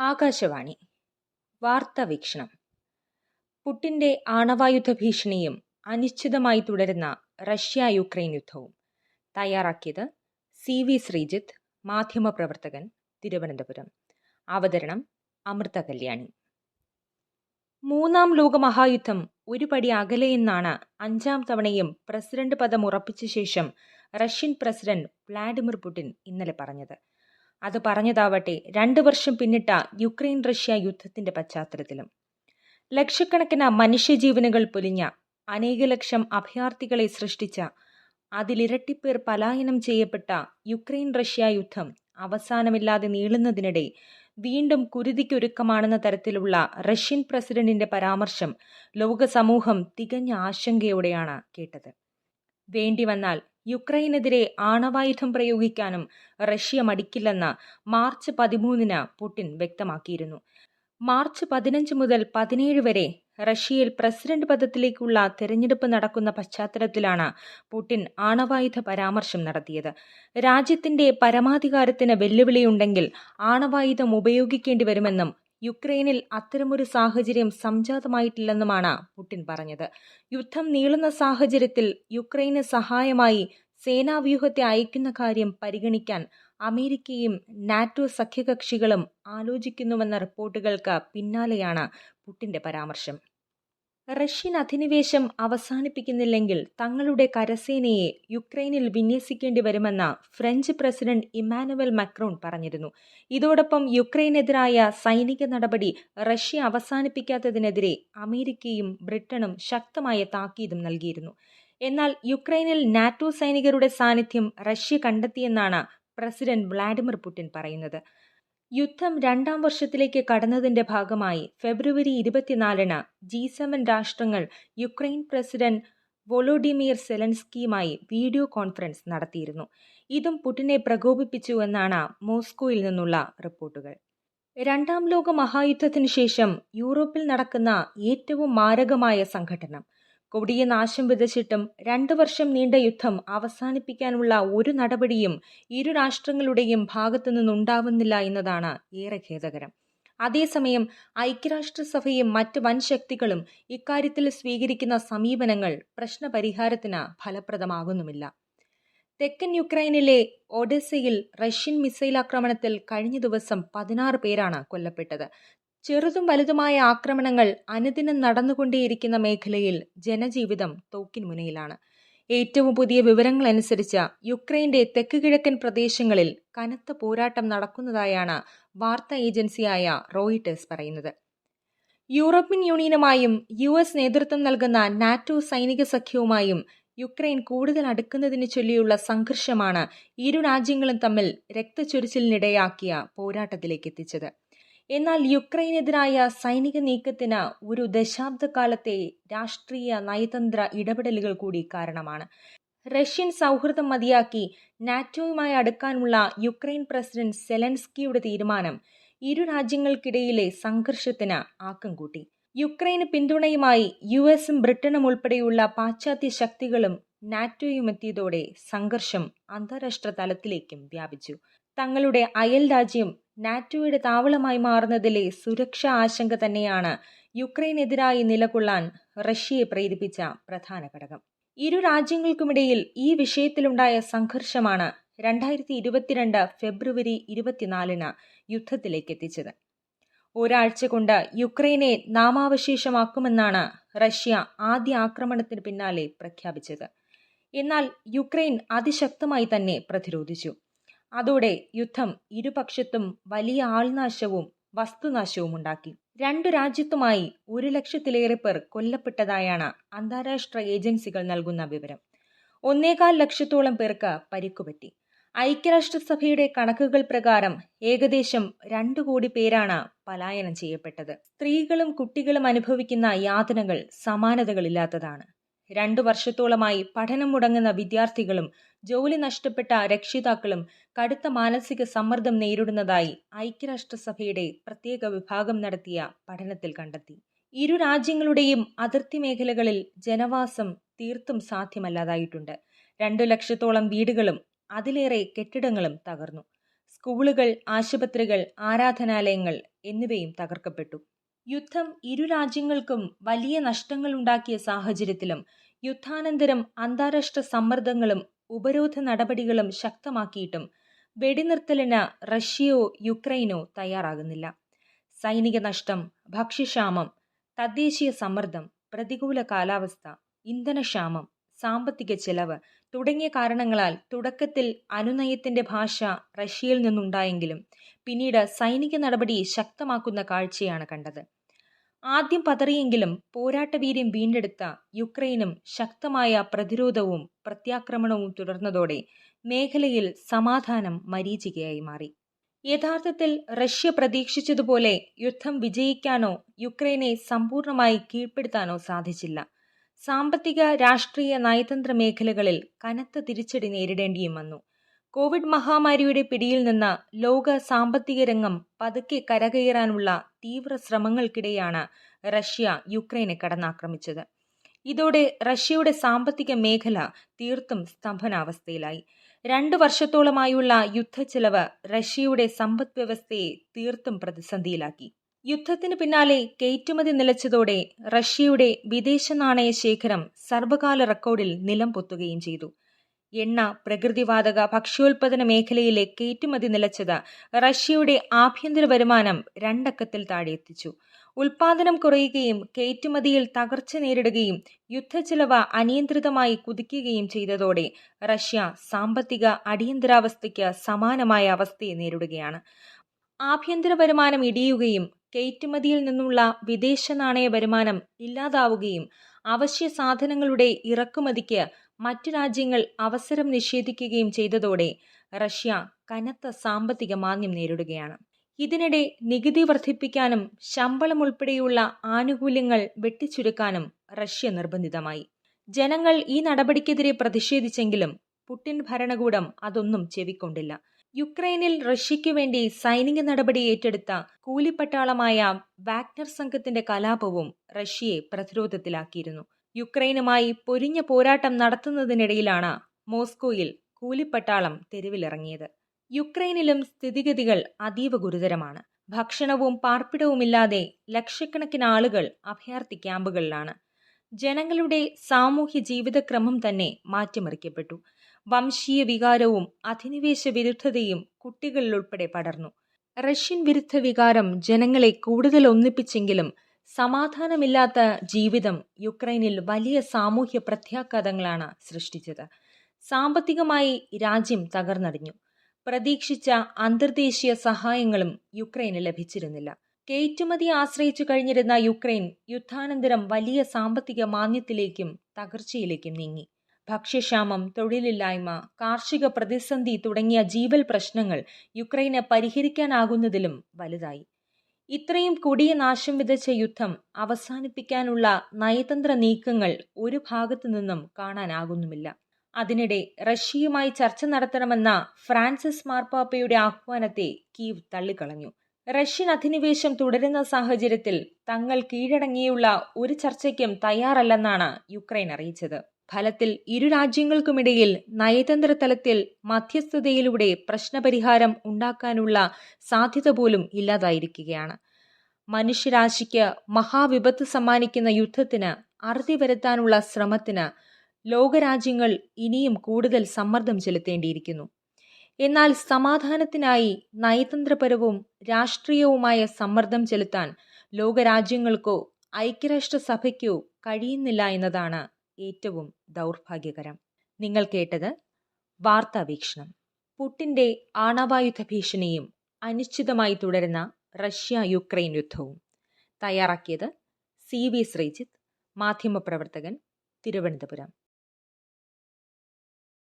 ആകാശവാണി. വാർത്ത വീക്ഷണം പുട്ടിന്റെ ആണവായുധ ഭീഷണിയും അനിശ്ചിതമായി തുടരുന്ന റഷ്യ യുക്രൈൻ യുദ്ധവും. തയ്യാറാക്കിയത് സി വി ശ്രീജിത്ത് മാധ്യമപ്രവർത്തകൻ തിരുവനന്തപുരം. അവതരണം അമൃത കല്യാണി. മൂന്നാം ലോകമഹായുദ്ധം ഒരു പടി അകലെയെന്നാണ് അഞ്ചാം തവണയും പ്രസിഡന്റ് പദം ഉറപ്പിച്ച ശേഷം റഷ്യൻ പ്രസിഡന്റ് വ്ളാഡിമിർ പുടിൻ ഇന്നലെ പറഞ്ഞത്. അത് പറഞ്ഞതാവട്ടെ രണ്ട് വർഷം പിന്നിട്ട യുക്രൈൻ റഷ്യ യുദ്ധത്തിന്റെ പശ്ചാത്തലത്തിലും. ലക്ഷക്കണക്കിന് മനുഷ്യജീവനുകൾ പൊലിഞ്ഞ അനേക ലക്ഷം അഭയാർത്ഥികളെ സൃഷ്ടിച്ച അതിലിരട്ടിപ്പേർ പലായനം ചെയ്യപ്പെട്ട യുക്രൈൻ റഷ്യ യുദ്ധം അവസാനമില്ലാതെ നീളുന്നതിനിടെ വീണ്ടും കുരുതിക്കൊരുക്കമാണെന്ന തരത്തിലുള്ള റഷ്യൻ പ്രസിഡന്റിന്റെ പരാമർശം ലോകസമൂഹം തികഞ്ഞ ആശങ്കയോടെയാണ് കേട്ടത്. വേണ്ടി വന്നാൽ യുക്രൈനെതിരെ ആണവായുധം പ്രയോഗിക്കാനും റഷ്യ മടിക്കില്ലെന്ന് മാർച്ച് പതിമൂന്നിന് പുടിൻ വ്യക്തമാക്കിയിരുന്നു. മാർച്ച് പതിനഞ്ച് മുതൽ പതിനേഴ് വരെ റഷ്യയിൽ പ്രസിഡന്റ് പദത്തിലേക്കുള്ള തെരഞ്ഞെടുപ്പ് നടക്കുന്ന പശ്ചാത്തലത്തിലാണ് പുടിൻ ആണവായുധ പരാമർശം നടത്തിയത്. രാജ്യത്തിന്റെ പരമാധികാരത്തിന് വെല്ലുവിളിയുണ്ടെങ്കിൽ ആണവായുധം ഉപയോഗിക്കേണ്ടി വരുമെന്നും യുക്രൈനിൽ അത്തരമൊരു സാഹചര്യം സംജാതമായിട്ടില്ലെന്നുമാണ് പുടിൻ പറഞ്ഞത്. യുദ്ധം നീളുന്ന സാഹചര്യത്തിൽ യുക്രൈന് സഹായമായി സേനാവ്യൂഹത്തെ അയക്കുന്ന കാര്യം പരിഗണിക്കാൻ അമേരിക്കയും നാറ്റോ സഖ്യകക്ഷികളും ആലോചിക്കുന്നുവെന്ന റിപ്പോർട്ടുകൾക്ക് പിന്നാലെയാണ് പുട്ടിന്റെ പരാമർശം. റഷ്യൻ അധിനിവേശം അവസാനിപ്പിക്കുന്നില്ലെങ്കിൽ തങ്ങളുടെ കരസേനയെ യുക്രൈനിൽ വിന്യസിക്കേണ്ടി വരുമെന്ന് ഫ്രഞ്ച് പ്രസിഡന്റ് ഇമാനുവൽ മക്രോൺ പറഞ്ഞിരുന്നു. ഇതോടൊപ്പം യുക്രൈനെതിരായ സൈനിക നടപടി റഷ്യ അവസാനിപ്പിക്കാത്തതിനെതിരെ അമേരിക്കയും ബ്രിട്ടനും ശക്തമായ താക്കീതും നൽകിയിരുന്നു. എന്നാൽ യുക്രൈനിൽ നാറ്റോ സൈനികരുടെ സാന്നിധ്യം റഷ്യ കണ്ടെത്തിയെന്നാണ് പ്രസിഡന്റ് വ്ളാഡിമിർ പുടിൻ പറയുന്നത്. യുദ്ധം രണ്ടാം വർഷത്തിലേക്ക് കടന്നതിന്റെ ഭാഗമായി ഫെബ്രുവരി ഇരുപത്തിനാലിന് ജി സെവൻ രാഷ്ട്രങ്ങൾ യുക്രൈൻ പ്രസിഡന്റ് വൊളോഡിമിർ സെലൻസ്കിയുമായി വീഡിയോ കോൺഫറൻസ് നടത്തിയിരുന്നു. ഇതും പുടിനെ പ്രകോപിപ്പിച്ചു എന്നാണ് മോസ്കോയിൽ നിന്നുള്ള റിപ്പോർട്ടുകൾ. രണ്ടാം ലോക മഹായുദ്ധത്തിനു ശേഷം യൂറോപ്പിൽ നടക്കുന്ന ഏറ്റവും മാരകമായ സംഘടനം കൊടിയ നാശം വിതച്ചിട്ടും രണ്ടു വർഷം നീണ്ട യുദ്ധം അവസാനിപ്പിക്കാനുള്ള ഒരു നടപടിയും ഇരു രാഷ്ട്രങ്ങളുടെയും ഭാഗത്തു നിന്നുണ്ടാവുന്നില്ല എന്നതാണ് ഏറെ ഖേദകരം. അതേസമയം ഐക്യരാഷ്ട്രസഭയും മറ്റ് വൻശക്തികളും ഇക്കാര്യത്തിൽ സ്വീകരിക്കുന്ന സമീപനങ്ങൾ പ്രശ്നപരിഹാരത്തിന് ഫലപ്രദമാകുന്നുമില്ല. തെക്കൻ യുക്രൈനിലെ ഒഡെസയിൽ റഷ്യൻ മിസൈൽ ആക്രമണത്തിൽ കഴിഞ്ഞ ദിവസം പതിനാറ് പേരാണ് കൊല്ലപ്പെട്ടത്. ചെറുതും വലുതുമായ ആക്രമണങ്ങൾ അനുദിനം നടന്നുകൊണ്ടേയിരിക്കുന്ന മേഖലയിൽ ജനജീവിതം തോക്കിൻ മുനയിലാണ്. ഏറ്റവും പുതിയ വിവരങ്ങളനുസരിച്ച് യുക്രൈന്റെ തെക്ക് കിഴക്കൻ പ്രദേശങ്ങളിൽ കനത്ത പോരാട്ടം നടക്കുന്നതായാണ് വാർത്താ ഏജൻസിയായ റോയിട്ടേഴ്സ് പറയുന്നത്. യൂറോപ്യൻ യൂണിയനുമായും യു എസ് നേതൃത്വം നൽകുന്ന നാറ്റോ സൈനിക സഖ്യവുമായും യുക്രൈൻ കൂടുതൽ അടുക്കുന്നതിന് ചൊല്ലിയുള്ള സംഘർഷമാണ് ഇരു രാജ്യങ്ങളും തമ്മിൽ രക്തച്ചൊരിച്ചിലിനിടയാക്കിയ പോരാട്ടത്തിലേക്ക് എത്തിച്ചത്. എന്നാൽ യുക്രൈനെതിരായ സൈനിക നീക്കത്തിന് ഒരു ദശാബ്ദക്കാലത്തെ രാഷ്ട്രീയ നയതന്ത്ര ഇടപെടലുകൾ കൂടി കാരണമാണ്. റഷ്യൻ സൗഹൃദം മതിയാക്കി നാറ്റോയുമായി അടുക്കാനുള്ള യുക്രൈൻ പ്രസിഡന്റ് സെലൻസ്കിയുടെ തീരുമാനം ഇരു രാജ്യങ്ങൾക്കിടയിലെ സംഘർഷത്തിന് ആക്കം കൂട്ടി. യുക്രൈന് പിന്തുണയുമായി യു എസും ബ്രിട്ടനും ഉൾപ്പെടെയുള്ള പാശ്ചാത്യ ശക്തികളും നാറ്റോയും എത്തിയതോടെ സംഘർഷം അന്താരാഷ്ട്ര തലത്തിലേക്കും വ്യാപിച്ചു. തങ്ങളുടെ അയൽ രാജ്യം നാറ്റോയുടെ താവളമായി മാറുന്നതിലെ സുരക്ഷാ ആശങ്ക തന്നെയാണ് യുക്രൈനെതിരായി നിലകൊള്ളാൻ റഷ്യയെ പ്രേരിപ്പിച്ച പ്രധാന ഘടകം. ഇരു രാജ്യങ്ങൾക്കുമിടയിൽ ഈ വിഷയത്തിലുണ്ടായ സംഘർഷമാണ് രണ്ടായിരത്തി ഇരുപത്തിരണ്ട് ഫെബ്രുവരി ഇരുപത്തിനാലിന് യുദ്ധത്തിലേക്ക് എത്തിച്ചത്. ഒരാഴ്ച കൊണ്ട് യുക്രൈനെ നാമാവശേഷമാക്കുമെന്നാണ് റഷ്യ ആദ്യ ആക്രമണത്തിന് പിന്നാലെ പ്രഖ്യാപിച്ചത്. എന്നാൽ യുക്രൈൻ അതിശക്തമായി തന്നെ പ്രതിരോധിച്ചു. അതോടെ യുദ്ധം ഇരുപക്ഷത്തും വലിയ ആൾനാശവും വസ്തുനാശവും ഉണ്ടാക്കി രണ്ടു രാജ്യത്തുമായി ഒരു ലക്ഷത്തിലേറെ പേർ കൊല്ലപ്പെട്ടതായാണ് അന്താരാഷ്ട്ര ഏജൻസികൾ നൽകുന്ന വിവരം. ഒന്നേകാൽ ലക്ഷത്തോളം പേർക്ക് പരിക്കുപറ്റി. ഐക്യരാഷ്ട്രസഭയുടെ കണക്കുകൾ പ്രകാരം ഏകദേശം രണ്ടു കോടി പേരാണ് പലായനം ചെയ്യപ്പെട്ടത്. സ്ത്രീകളും കുട്ടികളും അനുഭവിക്കുന്ന യാതനകൾ സമാനതകളില്ലാത്തതാണ്. രണ്ടു വർഷത്തോളമായി പഠനം മുടങ്ങുന്ന വിദ്യാർത്ഥികളും ജോലി നഷ്ടപ്പെട്ട രക്ഷിതാക്കളും കടുത്ത മാനസിക സമ്മർദ്ദം നേരിടുന്നതായി ഐക്യരാഷ്ട്രസഭയുടെ പ്രത്യേക വിഭാഗം നടത്തിയ പഠനത്തിൽ കണ്ടെത്തി. ഇരു രാജ്യങ്ങളുടെയും അതിർത്തി മേഖലകളിൽ ജനവാസം തീർത്തും സാധ്യമല്ലാതായിട്ടുണ്ട്. രണ്ടു ലക്ഷത്തോളം വീടുകളും അതിലേറെ കെട്ടിടങ്ങളും തകർന്നു. സ്കൂളുകൾ ആശുപത്രികൾ ആരാധനാലയങ്ങൾ എന്നിവയും തകർക്കപ്പെട്ടു. യുദ്ധം ഇരു രാജ്യങ്ങൾക്കും വലിയ നഷ്ടങ്ങളുണ്ടാക്കിയ സാഹചര്യത്തിലും യുദ്ധാനന്തരം അന്താരാഷ്ട്ര സമ്മർദ്ദങ്ങളും ഉപരോധ നടപടികളും ശക്തമാക്കിയിട്ടും വെടിനിർത്തലിന് റഷ്യയോ യുക്രൈനോ തയ്യാറാകുന്നില്ല. സൈനിക നഷ്ടം ഭക്ഷ്യക്ഷാമം തദ്ദേശീയ സമ്മർദ്ദം പ്രതികൂല കാലാവസ്ഥ ഇന്ധനക്ഷാമം സാമ്പത്തിക ചെലവ് തുടങ്ങിയ കാരണങ്ങളാൽ തുടക്കത്തിൽ അനുനയത്തിന്റെ ഭാഷ റഷ്യയിൽ നിന്നുണ്ടായെങ്കിലും പിന്നീട് സൈനിക നടപടി ശക്തമാക്കുന്ന കാഴ്ചയാണ് കണ്ടത്. ആദ്യം പതറിയെങ്കിലും പോരാട്ടവീര്യം വീണ്ടെടുത്ത യുക്രൈനും ശക്തമായ പ്രതിരോധവും പ്രത്യാക്രമണവും തുടർന്നതോടെ മേഖലയിൽ സമാധാനം മരീചികയായി മാറി. യഥാർത്ഥത്തിൽ റഷ്യ പ്രതീക്ഷിച്ചതുപോലെ യുദ്ധം വിജയിക്കാനോ യുക്രൈനെ സമ്പൂർണമായി കീഴ്പ്പെടുത്താനോ സാധിച്ചില്ല. സാമ്പത്തിക രാഷ്ട്രീയ നയതന്ത്ര മേഖലകളിൽ കനത്ത തിരിച്ചടി നേരിടേണ്ടിയും വന്നു. കോവിഡ് മഹാമാരിയുടെ പിടിയിൽ നിന്ന് ലോക സാമ്പത്തിക രംഗം പതുക്കെ കരകയറാനുള്ള തീവ്ര ശ്രമങ്ങൾക്കിടെയാണ് റഷ്യ യുക്രൈനെ കടന്നാക്രമിച്ചത്. ഇതോടെ റഷ്യയുടെ സാമ്പത്തിക മേഖല തീർത്തും സ്തംഭനാവസ്ഥയിലായി. രണ്ടു വർഷത്തോളമായുള്ള യുദ്ധച്ചെലവ് റഷ്യയുടെ സമ്പദ് വ്യവസ്ഥയെ തീർത്തും പ്രതിസന്ധിയിലാക്കി. യുദ്ധത്തിന് പിന്നാലെ കയറ്റുമതി നിലച്ചതോടെ റഷ്യയുടെ വിദേശ നാണയ ശേഖരം സർവകാല റെക്കോർഡിൽ നിലം പൊത്തുകയും ചെയ്തു. എണ്ണ പ്രകൃതിവാതക ഭക്ഷ്യോൽപാദന മേഖലയിലെ കയറ്റുമതി നിലച്ചത് റഷ്യയുടെ ആഭ്യന്തര വരുമാനം രണ്ടക്കത്തിൽ താഴെ എത്തിച്ചു. ഉൽപാദനം കുറയുകയും കയറ്റുമതിയിൽ തകർച്ച നേരിടുകയും യുദ്ധച്ചെലവ് അനിയന്ത്രിതമായി കുതിക്കുകയും ചെയ്തതോടെ റഷ്യ സാമ്പത്തിക അടിയന്തരാവസ്ഥയ്ക്ക് സമാനമായ അവസ്ഥയെ നേരിടുകയാണ്. ആഭ്യന്തര വരുമാനം ഇടിയുകയും കയറ്റുമതിയിൽ നിന്നുള്ള വിദേശ നാണയ വരുമാനം ഇല്ലാതാവുകയും അവശ്യ സാധനങ്ങളുടെ ഇറക്കുമതിക്ക് മറ്റു രാജ്യങ്ങൾ അവസരം നിഷേധിക്കുകയും ചെയ്തതോടെ റഷ്യ കനത്ത സാമ്പത്തിക മാന്ദ്യം നേരിടുകയാണ്. ഇതിനിടെ നികുതി വർദ്ധിപ്പിക്കാനും ശമ്പളം ഉൾപ്പെടെയുള്ള ആനുകൂല്യങ്ങൾ വെട്ടിച്ചുരുക്കാനും റഷ്യ നിർബന്ധിതമായി. ജനങ്ങൾ ഈ നടപടിക്കെതിരെ പ്രതിഷേധിച്ചെങ്കിലും പുടിൻ ഭരണകൂടം അതൊന്നും ചെവിക്കൊണ്ടില്ല. യുക്രൈനിൽ റഷ്യയ്ക്ക് വേണ്ടി സൈനിക നടപടി ഏറ്റെടുത്ത കൂലിപ്പട്ടാളമായ വാഗ്നർ സംഘത്തിന്റെ കലാപവും റഷ്യയെ പ്രതിരോധത്തിലാക്കിയിരുന്നു. യുക്രൈനുമായി പൊരിഞ്ഞ പോരാട്ടം നടത്തുന്നതിനിടയിലാണ് മോസ്കോയിൽ കൂലിപ്പട്ടാളം തെരുവിലിറങ്ങിയത്. യുക്രൈനിലും സ്ഥിതിഗതികൾ അതീവ ഗുരുതരമാണ്. ഭക്ഷണവും പാർപ്പിടവുമില്ലാതെ ലക്ഷക്കണക്കിന് ആളുകൾ അഭയാർത്ഥി ക്യാമ്പുകളിലാണ്. ജനങ്ങളുടെ സാമൂഹ്യ ജീവിതക്രമം തന്നെ മാറ്റിമറിക്കപ്പെട്ടു. വംശീയ വികാരവും അധിനിവേശ വിരുദ്ധതയും കുട്ടികളിലുൾപ്പെടെ പടർന്നു. റഷ്യൻ വിരുദ്ധ വികാരം ജനങ്ങളെ കൂടുതൽ ഒന്നിപ്പിച്ചെങ്കിലും സമാധാനമില്ലാത്ത ജീവിതം യുക്രൈനിൽ വലിയ സാമൂഹ്യ പ്രത്യാഘാതങ്ങളാണ് സൃഷ്ടിച്ചത്. സാമ്പത്തികമായി രാജ്യം തകർന്നടിഞ്ഞു. പ്രതീക്ഷിച്ച അന്തർദേശീയ സഹായങ്ങളും യുക്രൈന് ലഭിച്ചിരുന്നില്ല. കയറ്റുമതി ആശ്രയിച്ചു കഴിഞ്ഞിരുന്ന യുക്രൈൻ യുദ്ധാനന്തരം വലിയ സാമ്പത്തിക മാന്ദ്യത്തിലേക്കും തകർച്ചയിലേക്കും നീങ്ങി. ഭക്ഷ്യക്ഷാമം തൊഴിലില്ലായ്മ കാർഷിക പ്രതിസന്ധി തുടങ്ങിയ ജീവൽ പ്രശ്നങ്ങൾ യുക്രൈന് പരിഹരിക്കാനാകുന്നതിലും വലുതായി. ഇത്രയും കൊടിയ നാശം വിതച്ച യുദ്ധം അവസാനിപ്പിക്കാനുള്ള നയതന്ത്ര നീക്കങ്ങൾ ഒരു ഭാഗത്തു നിന്നും കാണാനാകുന്നുമില്ല. അതിനിടെ റഷ്യയുമായി ചർച്ച നടത്തണമെന്ന ഫ്രാൻസിസ് മാർപ്പാപ്പയുടെ ആഹ്വാനത്തെ കീവ് തള്ളിക്കളഞ്ഞു. റഷ്യൻ അധിനിവേശം തുടരുന്ന സാഹചര്യത്തിൽ തങ്ങൾ കീഴടങ്ങിയുള്ള ഒരു ചർച്ചയ്ക്കും തയ്യാറല്ലെന്നാണ് യുക്രൈൻ അറിയിച്ചത്. ഫലത്തിൽ ഇരു രാജ്യങ്ങൾക്കുമിടയിൽ നയതന്ത്ര തലത്തിൽ മധ്യസ്ഥതയിലൂടെ പ്രശ്നപരിഹാരം ഉണ്ടാക്കാനുള്ള സാധ്യത പോലും ഇല്ലാതായിരിക്കുകയാണ്. മനുഷ്യരാശിക്ക് മഹാവിപത്ത് സമ്മാനിക്കുന്ന യുദ്ധത്തിന് അറുതി വരുത്താനുള്ള ശ്രമത്തിന് ലോകരാജ്യങ്ങൾ ഇനിയും കൂടുതൽ സമ്മർദ്ദം ചെലുത്തേണ്ടിയിരിക്കുന്നു. എന്നാൽ സമാധാനത്തിനായി നയതന്ത്രപരവും രാഷ്ട്രീയവുമായ സമ്മർദ്ദം ചെലുത്താൻ ലോകരാജ്യങ്ങൾക്കോ ഐക്യരാഷ്ട്രസഭയ്ക്കോ കഴിയുന്നില്ല എന്നതാണ് ഏറ്റവും ദൗർഭാഗ്യകരം. നിങ്ങൾ കേട്ടത് വാർത്താ വീക്ഷണം. പുട്ടിന്റെ ആണവായുധ ഭീഷണിയും അനിശ്ചിതമായി തുടരുന്ന റഷ്യ യുക്രൈൻ യുദ്ധവും. തയ്യാറാക്കിയത് സി വി ശ്രീജിത്ത് മാധ്യമപ്രവർത്തകൻ തിരുവനന്തപുരം.